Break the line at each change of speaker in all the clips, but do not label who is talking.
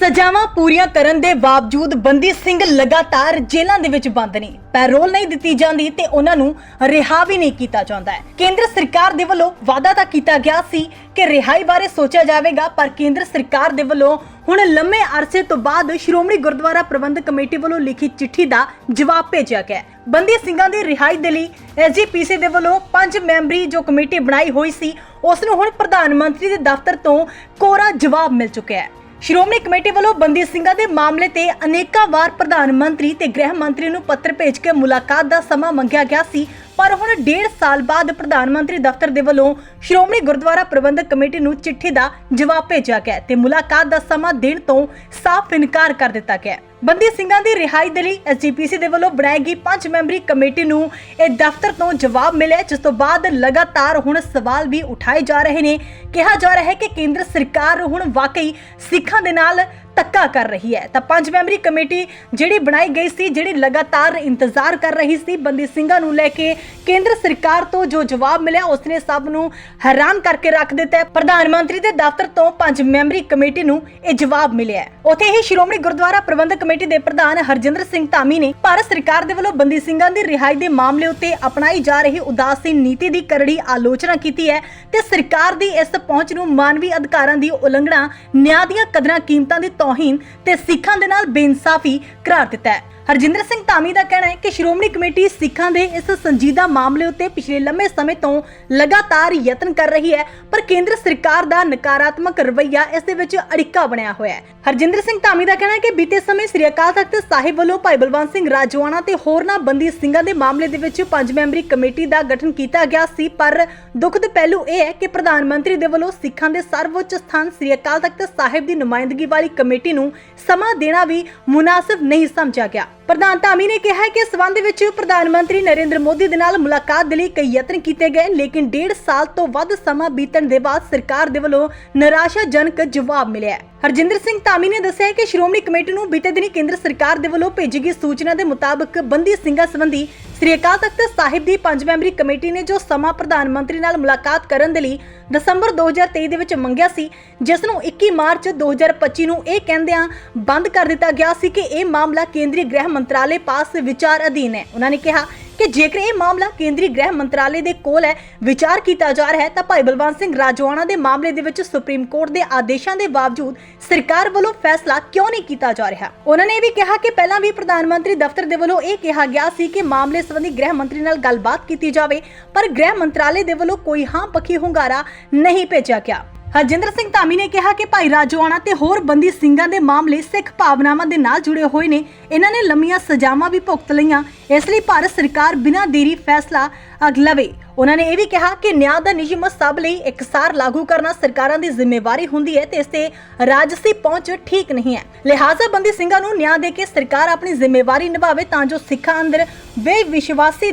ਸਜ਼ਾਵਾਂ ਪੂਰੀਆਂ ਕਰਨ ਦੇ ਬਾਵਜੂਦ ਬੰਦੀ ਸਿੰਘ ਲਗਾਤਾਰ ਜੇਲ੍ਹਾਂ ਦੇ ਵਿੱਚ ਬੰਦ ਨੇ। ਪੈਰੋਲ ਨਹੀਂ ਦਿੱਤੀ ਜਾਂਦੀ ਤੇ ਉਹਨਾਂ ਨੂੰ ਰਿਹਾ ਵੀ ਨਹੀਂ ਕੀਤਾ ਜਾਂਦਾ ਹੈ। ਕੇਂਦਰ ਸਰਕਾਰ ਦੇ ਵੱਲੋਂ ਵਾਅਦਾ ਤਾਂ ਕੀਤਾ ਗਿਆ ਸੀ ਕਿ ਰਿਹਾਈ ਬਾਰੇ ਸੋਚਿਆ ਜਾਵੇਗਾ, ਪਰ ਕੇਂਦਰ ਸਰਕਾਰ ਦੇ ਵੱਲੋਂ ਹੁਣ ਲੰਮੇ ਅਰਸੇ ਤੋਂ ਬਾਅਦ ਸ਼੍ਰੋਮਣੀ ਗੁਰਦੁਆਰਾ ਪ੍ਰਬੰਧਕ ਕਮੇਟੀ ਵੱਲੋਂ ਲਿਖੀ ਚਿੱਠੀ ਦਾ ਜਵਾਬ ਭੇਜਿਆ ਗਿਆ ਬੰਦੀ ਸਿੰਘਾਂ ਦੀ ਰਿਹਾਈ ਦੇ ਲਈ ਐਸਜੀਪੀਸੀ ਦੇ ਵੱਲੋਂ ਪੰਜ ਮੈਂਬਰੀ ਜੋ ਕਮੇਟੀ ਬਣਾਈ ਹੋਈ ਸੀ, ਉਸ ਨੂੰ ਹੁਣ ਪ੍ਰਧਾਨ ਮੰਤਰੀ ਦੇ ਦਫ਼ਤਰ ਤੋਂ ਕੋਰਾ ਜਵਾਬ ਮਿਲ ਚੁੱਕਿਆ ਹੈ। ਸ਼੍ਰੋਮਣੀ ਕਮੇਟੀ ਵੱਲੋਂ ਬੰਦੀ ਸਿੰਘਾਂ ਦੇ ਮਾਮਲੇ ਤੇ ਅਨੇਕਾਂ ਵਾਰ ਪ੍ਰਧਾਨ ਮੰਤਰੀ ਤੇ ਗ੍ਰਹਿ ਮੰਤਰੀ ਨੂੰ ਪੱਤਰ ਭੇਜ ਕੇ ਮੁਲਾਕਾਤ ਦਾ ਸਮਾਂ ਮੰਗਿਆ ਗਿਆ ਸੀ। ਪਰ ਹੁਣ ਡੇਢ ਸਾਲ ਬਾਅਦ ਪ੍ਰਧਾਨ ਮੰਤਰੀ ਦਫ਼ਤਰ ਦੇ ਵੱਲੋਂ ਸ਼੍ਰੋਮਣੀ ਗੁਰਦੁਆਰਾ ਪ੍ਰਬੰਧਕ ਕਮੇਟੀ ਨੂੰ ਚਿੱਠੀ ਦਾ ਜਵਾਬ ਭੇਜਿਆ ਗਿਆ ਹੈ ਤੇ ਮੁਲਾਕਾਤ ਦਾ ਸਮਾਂ ਦੇਣ ਤੋਂ ਸਾਫ਼ ਇਨਕਾਰ ਕਰ ਦਿੱਤਾ ਗਿਆ ਬੰਦੀ ਸਿੰਘਾਂ ਦੀ ਰਿਹਾਈ ਦੇ ਲਈ ਐਸਜੀਪੀਸੀ ਦੇ ਵੱਲੋਂ ਬਣਾਈ ਗਈ ਪੰਜ ਮੈਂਬਰੀ ਕਮੇਟੀ ਨੂੰ ਇਹ ਦਫ਼ਤਰ ਤੋਂ ਜਵਾਬ ਮਿਲਿਆ ਜਿਸ ਤੋਂ ਬਾਅਦ ਲਗਾਤਾਰ ਹੁਣ ਸਵਾਲ ਵੀ ਉਠਾਏ ਜਾ ਰਹੇ ਨੇ। ਕਿਹਾ ਜਾ ਰਿਹਾ ਹੈ ਕਿ ਕੇਂਦਰ ਸਰਕਾਰ ਹੁਣ ਵਾਕਈ ਸਿੱਖਾਂ ਦੇ ਨਾਲ ਧੱਕਾ ਕਰ ਰਹੀ ਹੈ। ਤਾਂ ਪੰਜ ਮੈਂਬਰੀ ਕਮੇਟੀ ਜਿਹੜੀ ਬਣਾਈ ਗਈ ਸੀ, ਜਿਹੜੀ ਲਗਾਤਾਰ ਇੰਤਜ਼ਾਰ ਕਰ ਰਹੀ ਸੀ ਬੰਦੀ ਸਿੰਘਾਂ ਨੂੰ ਲੈ ਕੇ, ਕੇਂਦਰ ਸਰਕਾਰ ਤੋਂ ਜੋ ਜਵਾਬ ਮਿਲਿਆ, ਉਸਨੇ ਸਭ ਨੂੰ ਹੈਰਾਨ ਕਰਕੇ ਰੱਖ ਦਿੱਤਾ ਪ੍ਰਧਾਨ ਮੰਤਰੀ ਦੇ ਦਫ਼ਤਰ ਤੋਂ ਪੰਜ ਮੈਂਬਰੀ ਕਮੇਟੀ ਨੂੰ ਇਹ ਜਵਾਬ ਮਿਲਿਆ ਹੈ। ਹੀ ਸ਼੍ਰੋਮਣੀ ਗੁਰਦੁਆਰਾ ਪ੍ਰਬੰਧਕ ਕਮੇਟੀ ਦੇ ਪ੍ਰਧਾਨ ਹਰਜਿੰਦਰ ਸਿੰਘ ਧਾਮੀ ਨੇ ਭਾਰਤ ਸਰਕਾਰ ਦੇ ਵੱਲੋਂ ਬੰਦੀ ਸਿੰਘਾਂ ਦੀ ਰਿਹਾਈ ਦੇ ਮਾਮਲੇ ਉੱਤੇ ਅਪਣਾਈ ਜਾ ਰਹੀ ਉਦਾਸੀਨ ਨੀਤੀ ਦੀ ਕਰੜੀ ਆਲੋਚਨਾ ਕੀਤੀ ਹੈ ਤੇ ਸਰਕਾਰ ਦੀ ਇਸ ਪਹੁੰਚ ਨੂੰ ਮਾਨਵੀ ਅਧਿਕਾਰਾਂ ਦੀ ਉਲੰਘਣਾ, ਨਿਆਂ ਦੀਆਂ ਕਦਰਾਂ ਕੀਮਤਾਂ ਦੀ ਤੋਹੀਨ ਤੇ ਸਿੱਖਾਂ ਦੇ ਨਾਲ ਬੇਇਨਸਾਫੀ ਕਰਾਰ ਦਿੱਤਾ ਹੈ। ਹਰਜਿੰਦਰ ਸਿੰਘ ਧਾਮੀ ਦਾ ਕਹਿਣਾ ਹੈ ਕਿ ਸ਼੍ਰੋਮਣੀ ਕਮੇਟੀ ਸਿੱਖਾਂ ਦੇ ਇਸ ਸੰਜੀਦਾ ਮਾਮਲੇ ਉੱਤੇ ਪਿਛਲੇ ਲੰਮੇ ਸਮੇਂ ਤੋਂ ਲਗਾਤਾਰ ਯਤਨ ਕਰ ਰਹੀ ਹੈ, ਪਰ ਕੇਂਦਰ ਸਰਕਾਰ ਦਾ ਨਕਾਰਾਤਮਕ ਰਵੱਈਆ ਇਸ ਦੇ ਵਿੱਚ ਅੜਿੱਕਾ ਬਣਿਆ ਹੋਇਆ ਹੈ। ਹਰਜਿੰਦਰ ਸਿੰਘ ਧਾਮੀ ਦਾ ਕਹਿਣਾ ਹੈ ਕਿ ਬੀਤੇ ਸਮੇਂ ਸ੍ਰੀ ਅਕਾਲ ਤਖਤ ਸਾਹਿਬ ਵੱਲੋਂ ਭਾਈ ਬਲਵੰਤ ਸਿੰਘ ਰਾਜਵਾਨਾ ਤੇ ਹੋਰਨਾਂ ਬੰਦੀ ਸਿੰਘਾਂ ਦੇ ਮਾਮਲੇ ਦੇ ਵਿੱਚ ਪੰਜ ਮੈਂਬਰੀ ਕਮੇਟੀ ਦਾ ਗਠਨ ਕੀਤਾ ਗਿਆ ਸੀ, ਪਰ ਦੁੱਖ ਦਾ ਪਹਿਲੂ ਇਹ ਹੈ ਕਿ ਪ੍ਰਧਾਨ ਮੰਤਰੀ ਦੇ ਵੱਲੋਂ ਸਿੱਖਾਂ ਦੇ ਸਰਵਉੱਚ ਸਥਾਨ ਸ੍ਰੀ ਅਕਾਲ ਤਖਤ ਸਾਹਿਬ ਦੀ ਨੁਮਾਇੰਦਗੀ ਵਾਲੀ ਕਮੇਟੀ ਨੂੰ ਸਮਾਂ ਦੇਣਾ ਵੀ ਮੁਨਾਸਬ ਨਹੀਂ ਸਮਝਿਆ ਗਿਆ। ਪ੍ਰਧਾਨ ਧਾਮੀ ਨੇ ਕਿਹਾ ਕਿ ਇਸ ਸੰਬੰਧ ਵਿੱਚ ਪ੍ਰਧਾਨ ਮੰਤਰੀ ਨਰਿੰਦਰ ਮੋਦੀ ਦੇ ਨਾਲ ਮੁਲਾਕਾਤ ਦੇ ਲਈ ਕਈ ਯਤਨ ਕੀਤੇ ਗਏ, ਲੇਕਿਨ ਡੇਢ ਸਾਲ ਤੋਂ ਵੱਧ ਸਮਾਂ ਬੀਤਣ ਦੇ ਬਾਅਦ ਸਰਕਾਰ ਦੇ ਵੱਲੋਂ ਨਿਰਾਸ਼ਾਜਨਕ ਜਵਾਬ ਮਿਲਿਆ ਹੈ। ਹਰਜਿੰਦਰ ਸਿੰਘ ਧਾਮੀ ਨੇ ਦੱਸਿਆ ਕਿ ਸ਼੍ਰੋਮਣੀ ਕਮੇਟੀ ਨੂੰ ਬੀਤੇ ਦਿਨੀ ਕੇਂਦਰ ਸਰਕਾਰ ਦੇ ਵੱਲੋਂ ਭੇਜੀ ਗਈ ਸੂਚਨਾ ਦੇ ਮੁਤਾਬਕ ਬੰਦੀ ਸਿੰਘਾਂ ਸੰਬੰਧੀ ਸ੍ਰੀ ਅਕਾਲ ਤਖਤ ਸਾਹਿਬ ਦੀ ਪੰਜ ਮੈਂਬਰੀ ਕਮੇਟੀ ਨੇ ਜੋ ਸਮਾਂ ਪ੍ਰਧਾਨ ਮੰਤਰੀ ਨਾਲ ਮੁਲਾਕਾਤ ਕਰਨ ਦੇ ਲਈ ਦਸੰਬਰ 2023 ਦੇ ਵਿੱਚ ਮੰਗਿਆ ਸੀ, ਜਿਸ ਨੂੰ 21 ਮਾਰਚ 2025 ਨੂੰ ਇਹ ਕਹਿੰਦਿਆਂ ਬੰਦ ਕਰ ਦਿੱਤਾ ਗਿਆ ਸੀ ਕਿ ਇਹ ਮਾਮਲਾ ਕੇਂਦਰੀ ਗ੍ਰਹਿ ਮੰਤਰਾਲੇ ਪਾਸ ਵਿਚਾਰ ਅਧੀਨ ਹੈ। ਉਹਨਾਂ ਨੇ ਕਿਹਾ ਕਿ ਜੇਕਰ ਇਹ ਮਾਮਲਾ ਕੇਂਦਰੀ ਗ੍ਰਹਿ ਮੰਤਰਾਲੇ ਦੇ ਕੋਲ ਹੈ, ਵਿਚਾਰ ਕੀਤਾ ਜਾ ਰਿਹਾ ਹੈ, ਤਾਂ ਭਾਈ ਬਲਵੰਤ ਸਿੰਘ ਰਾਜਵਾਨਾ ਦੇ ਮਾਮਲੇ ਦੇ ਵਿੱਚ ਸੁਪਰੀਮ ਕੋਰਟ ਦੇ ਆਦੇਸ਼ਾਂ ਦੇ ਬਾਵਜੂਦ ਸਰਕਾਰ ਵੱਲੋਂ ਫੈਸਲਾ ਕਿਉਂ ਨਹੀਂ ਕੀਤਾ ਜਾ ਰਿਹਾ? ਉਹਨਾਂ ਨੇ ਇਹ ਵੀ ਕਿਹਾ ਕਿ ਪਹਿਲਾਂ ਵੀ ਪ੍ਰਧਾਨ ਮੰਤਰੀ ਦਫ਼ਤਰ ਦੇ ਵੱਲੋਂ ਇਹ ਕਿਹਾ ਗਿਆ ਸੀ ਕਿ ਮਾਮਲੇ ਸੰਬੰਧੀ ਗ੍ਰਹਿ ਮੰਤਰੀ ਨਾਲ ਗੱਲਬਾਤ ਕੀਤੀ ਜਾਵੇ, ਪਰ ਗ੍ਰਹਿ ਮੰਤਰਾਲੇ ਦੇ ਵੱਲੋਂ ਕੋਈ ਹਾਂ ਪੱਖੀ ਹੁੰਗਾਰਾ ਨਹੀਂ ਭੇਜਿਆ ਗਿਆ। ਹਰਜਿੰਦਰ ਸਿੰਘ ਧਾਮੀ ਨੇ ਕਿਹਾ ਕਿ ਭਾਈ ਰਾਜੋਆਣਾ ਤੇ ਹੋਰ ਬੰਦੀ ਸਿੰਘਾਂ ਦੇ ਮਾਮਲੇ ਸਿੱਖ ਭਾਵਨਾਵਾਂ ਦੇ ਨਾਲ ਜੁੜੇ ਹੋਏ ਨੇ। ਇਹਨਾਂ ਨੇ ਲੰਮੀਆਂ ਸਜ਼ਾਵਾਂ ਵੀ ਭੁਗਤ ਲਈਆਂ। ਇਸ ਲਈ ਭਾਰਤ ਸਰਕਾਰ ਬਿਨਾਂ ਦੇਰੀ ਫੈਸਲਾ ਅਗ ਲਵੇ। ਉਹਨਾਂ ਨੇ ਇਹ ਵੀ ਕਿਹਾ ਕਿ ਨਿਆਂ ਦਾ ਨਿਯਮ ਸਭ ਲਈ ਇਕਸਾਰ ਲਾਗੂ ਕਰਨਾ ਸਰਕਾਰਾਂ ਦੀ ਜ਼ਿੰਮੇਵਾਰੀ ਹੁੰਦੀ ਹੈ ਤੇ ਇਸ ਤੇ ਰਾਜਸੀ ਪਹੁੰਚ ਠੀਕ ਨਹੀਂ ਹੈ। ਲਿਹਾਜ਼ਾ ਬੰਦੀ ਸਿੰਘਾਂ ਨੂੰ ਨਿਆਂ ਦੇ ਕੇ ਸਰਕਾਰ ਆਪਣੀ ਜ਼ਿੰਮੇਵਾਰੀ ਨਿਭਾਵੇ ਤਾਂ ਜੋ ਸਿੱਖਾਂ ਅੰਦਰ ਵੇ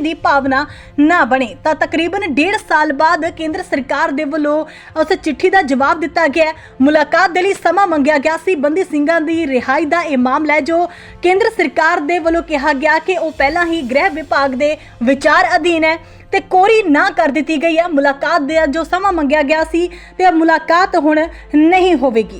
ਦੀ ਭਾਵਨਾ ਨਾ ਬਣੇ। ਤਾਂ ਤਕਰੀਬਨ ਡੇਢ ਸਾਲ ਬਾਅਦ ਕੇਂਦਰ ਸਰਕਾਰ ਦੇ ਵੱਲੋਂ ਉਸ ਚਿੱਠੀ ਦਾ ਜਵਾਬ ਦਿੱਤਾ ਗਿਆ ਮੁਲਾਕਾਤ ਦੇ ਲਈ ਸਮਾਂ ਮੰਗਿਆ ਗਿਆ ਸੀ। ਬੰਦੀ ਸਿੰਘਾਂ ਦੀ ਰਿਹਾਈ ਦਾ ਇਹ ਮਾਮਲਾ ਹੈ ਜੋ ਕੇਂਦਰ ਸਰਕਾਰ ਦੇ ਵੱਲੋਂ ਕਿਹਾ ਗਿਆ ਕਿ ਉਹ ਪਹਿਲਾਂ ਹੀ ਗ੍ਰਹਿ ਵਿਭਾਗ ਦੇ ਵਿਚਾਰ ਅਧੀਨ ਹੈ। ਤੇ ਕੋਰੀ ਨਾ ਕਰ ਦਿੱਤੀ ਗਈ ਹੈ। ਮੁਲਾਕਾਤ ਦਾ ਜੋ ਸਮਾਂ ਮੰਗਿਆ ਗਿਆ ਸੀ ਤੇ ਮੁਲਾਕਾਤ ਹੁਣ ਨਹੀਂ ਹੋਵੇਗੀ।